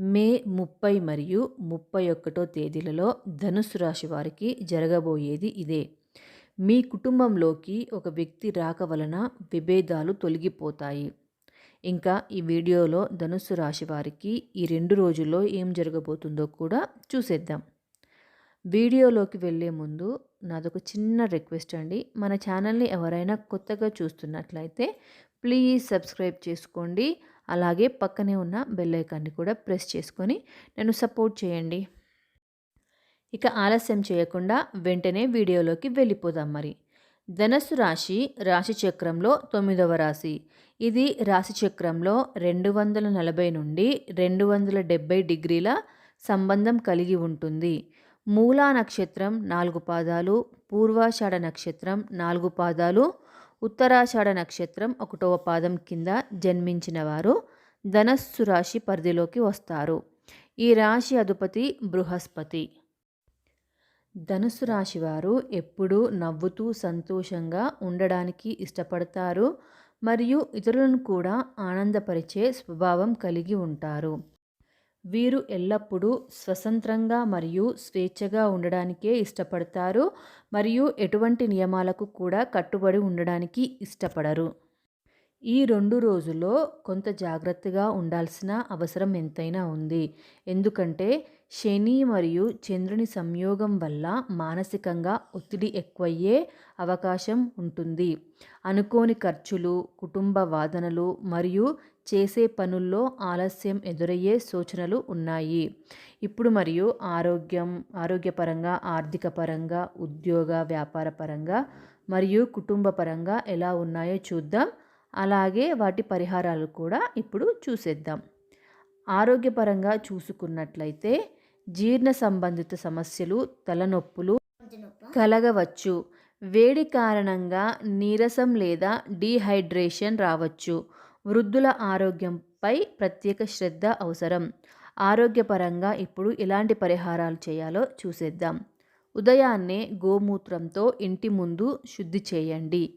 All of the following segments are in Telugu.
మే ముప్పై మరియు ముప్పై ఒకటో తేదీలలో ధనుసు రాశి వారికి జరగబోయేది ఇదే. మీ కుటుంబంలోకి ఒక వ్యక్తి రాక వలన విభేదాలు తొలగిపోతాయి. ఇంకా ఈ వీడియోలో ధనుస్సు రాశి వారికి ఈ రెండు రోజుల్లో ఏం జరగబోతుందో కూడా చూసేద్దాం. వీడియోలోకి వెళ్ళే ముందు నాదొక చిన్న రిక్వెస్ట్ అండి. మన ఛానల్ని ఎవరైనా కొత్తగా చూస్తున్నట్లయితే ప్లీజ్ సబ్స్క్రైబ్ చేసుకోండి. అలాగే పక్కనే ఉన్న బెల్ ఐకాన్ని కూడా ప్రెస్ చేసుకొని నన్ను సపోర్ట్ చేయండి. ఇక ఆలస్యం చేయకుండా వెంటనే వీడియోలోకి వెళ్ళిపోదాం మరి. ధనస్సు రాశి రాశి చక్రంలో తొమ్మిదవ రాశి. ఇది రాశి చక్రంలో రెండు వందల నలభై నుండి రెండు వందల డెబ్బై డిగ్రీల సంబంధం కలిగి ఉంటుంది. మూలా నక్షత్రం నాలుగు పాదాలు పూర్వాషాఢ నక్షత్రం నాలుగు పాదాలు ఉత్తరాషాఢ నక్షత్రం ఒకటవ పాదం కింద జన్మించిన వారు ధనస్సు రాశి పరిధిలోకి వస్తారు. ఈ రాశి అధిపతి బృహస్పతి. ధనుసు రాశి వారు ఎప్పుడూ నవ్వుతూ సంతోషంగా ఉండడానికి ఇష్టపడతారు మరియు ఇతరులను కూడా ఆనందపరిచే స్వభావం కలిగి ఉంటారు. వీరు ఎల్లప్పుడూ స్వతంత్రంగా మరియు స్వేచ్ఛగా ఉండడానికే ఇష్టపడతారు మరియు ఎటువంటి నియమాలకు కూడా కట్టుబడి ఉండడానికి ఇష్టపడరు. ఈ రెండు రోజుల్లో కొంత జాగ్రత్తగా ఉండాల్సిన అవసరం ఎంతైనా ఉంది. ఎందుకంటే శని మరియు చంద్రుని సంయోగం వల్ల మానసికంగా ఒత్తిడి ఎక్కువయ్యే అవకాశం ఉంటుంది. అనుకోని ఖర్చులు కుటుంబ వాదనలు మరియు చేసే పనుల్లో ఆలస్యం ఎదురయ్యే సూచనలు ఉన్నాయి. ఇప్పుడు మరియు ఆరోగ్యం ఆరోగ్యపరంగా ఆర్థిక పరంగా ఉద్యోగ వ్యాపార పరంగా మరియు కుటుంబ పరంగా ఎలా ఉన్నాయో చూద్దాం. అలాగే వాటి పరిహారాలు కూడా ఇప్పుడు చూసేద్దాం. ఆరోగ్యపరంగా చూసుకున్నట్లయితే జీర్ణ సంబంధిత సమస్యలు తలనొప్పులు కలగవచ్చు. వేడి కారణంగా నీరసం లేదా డీహైడ్రేషన్ రావచ్చు. వృద్ధుల ఆరోగ్యంపై ప్రత్యేక శ్రద్ధ అవసరం. ఆరోగ్యపరంగా ఇప్పుడు ఎలాంటి పరిహారాలు చేయాలో చూసేద్దాం. ఉదయాన్నే గోమూత్రంతో ఇంటి ముందు శుద్ధి చేయండి.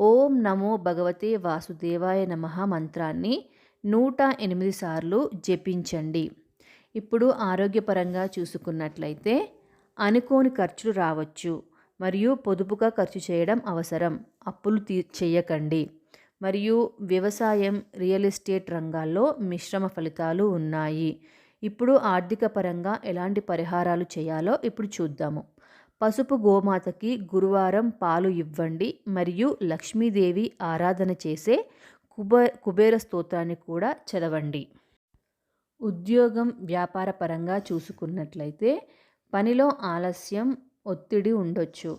ఓం నమో భగవతే వాసుదేవాయ నమ మంత్రాన్ని నూట ఎనిమిది సార్లు జపించండి. ఇప్పుడు ఆరోగ్యపరంగా చూసుకున్నట్లయితే అనుకోని ఖర్చులు రావచ్చు. మరియు పొదుపుగా ఖర్చు చేయడం అవసరం. అప్పులు తీ చేయకండి. మరియు వ్యవసాయం రియల్ ఎస్టేట్ రంగాల్లో మిశ్రమ ఫలితాలు ఉన్నాయి. ఇప్పుడు ఆర్థిక పరంగా ఎలాంటి పరిహారాలు చేయాలో ఇప్పుడు చూద్దాము. పసుపు గోమాతకి గురువారం పాలు ఇవ్వండి మరియు లక్ష్మీదేవి ఆరాధన చేసే కుబే కుబేర స్తోత్రాన్ని కూడా చదవండి. ఉద్యోగం వ్యాపార పరంగా చూసుకున్నట్లయితే పనిలో ఆలస్యం ఒత్తిడి ఉండొచ్చు.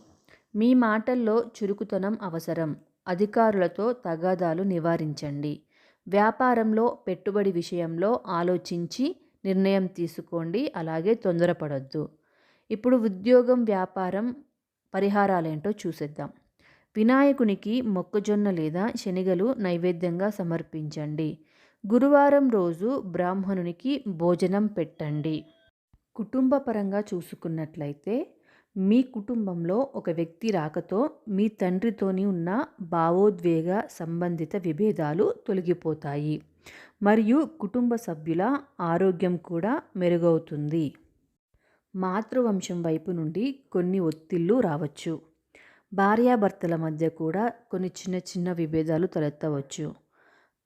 మీ మాటల్లో చురుకుతనం అవసరం. అధికారులతో తగాదాలు నివారించండి. వ్యాపారంలో పెట్టుబడి విషయంలో ఆలోచించి నిర్ణయం తీసుకోండి. అలాగే తొందరపడొద్దు. ఇప్పుడు ఉద్యోగం వ్యాపారం పరిహారాలేంటో చూసేద్దాం. వినాయకునికి మొక్కజొన్న లేదా శనగలు నైవేద్యంగా సమర్పించండి. గురువారం రోజు బ్రాహ్మణునికి భోజనం పెట్టండి. కుటుంబపరంగా చూసుకున్నట్లయితే మీ కుటుంబంలో ఒక వ్యక్తి రాకతో మీ తండ్రితోని ఉన్న భావోద్వేగ సంబంధిత విభేదాలు తొలగిపోతాయి. మరియు కుటుంబ సభ్యుల ఆరోగ్యం కూడా మెరుగవుతుంది. మాతృవంశం వైపు నుండి కొన్ని ఒత్తిళ్ళు రావచ్చు. భార్యాభర్తల మధ్య కూడా కొన్ని చిన్న చిన్న విభేదాలు తలెత్తవచ్చు.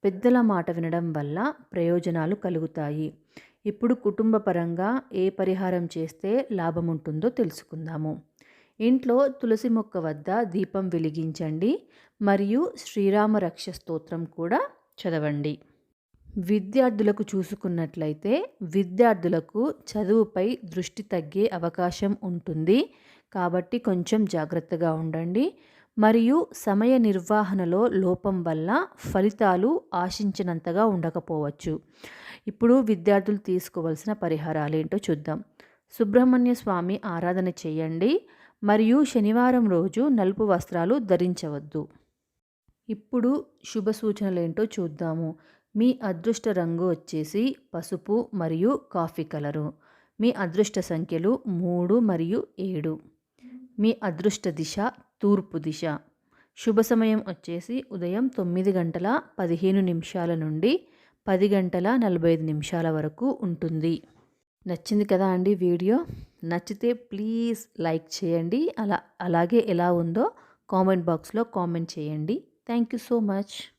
పెద్దల మాట వినడం వల్ల ప్రయోజనాలు కలుగుతాయి. ఇప్పుడు కుటుంబ పరంగా ఏ పరిహారం చేస్తే లాభం ఉంటుందో తెలుసుకుందాము. ఇంట్లో తులసి మొక్క వద్ద దీపం వెలిగించండి మరియు శ్రీరామ రక్ష స్తోత్రం కూడా చదవండి. విద్యార్థులకు చూసుకున్నట్లయితే విద్యార్థులకు చదువుపై దృష్టి తగ్గే అవకాశం ఉంటుంది. కాబట్టి కొంచెం జాగ్రత్తగా ఉండండి. మరియు సమయ నిర్వహణలో లోపం వల్ల ఫలితాలు ఆశించినంతగా ఉండకపోవచ్చు. ఇప్పుడు విద్యార్థులు తీసుకోవాల్సిన పరిహారాలు ఏంటో చూద్దాం. సుబ్రహ్మణ్య స్వామి ఆరాధన చేయండి. మరియు శనివారం రోజు నలుపు వస్త్రాలు ధరించవద్దు. ఇప్పుడు శుభ సూచనలు ఏంటో చూద్దాము. మీ అదృష్ట రంగు వచ్చేసి పసుపు మరియు కాఫీ కలరు. మీ అదృష్ట సంఖ్యలు మూడు మరియు ఏడు. మీ అదృష్ట దిశ తూర్పు దిశ. శుభ సమయం వచ్చేసి ఉదయం తొమ్మిది గంటల పదిహేను నిమిషాల నుండి పది గంటల నలభై ఐదు నిమిషాల వరకు ఉంటుంది. నచ్చింది కదా అండి వీడియో? నచ్చితే ప్లీజ్ లైక్ చేయండి. అలా అలాగే ఎలా ఉందో కామెంట్ బాక్స్లో కామెంట్ చేయండి. Thank you so much.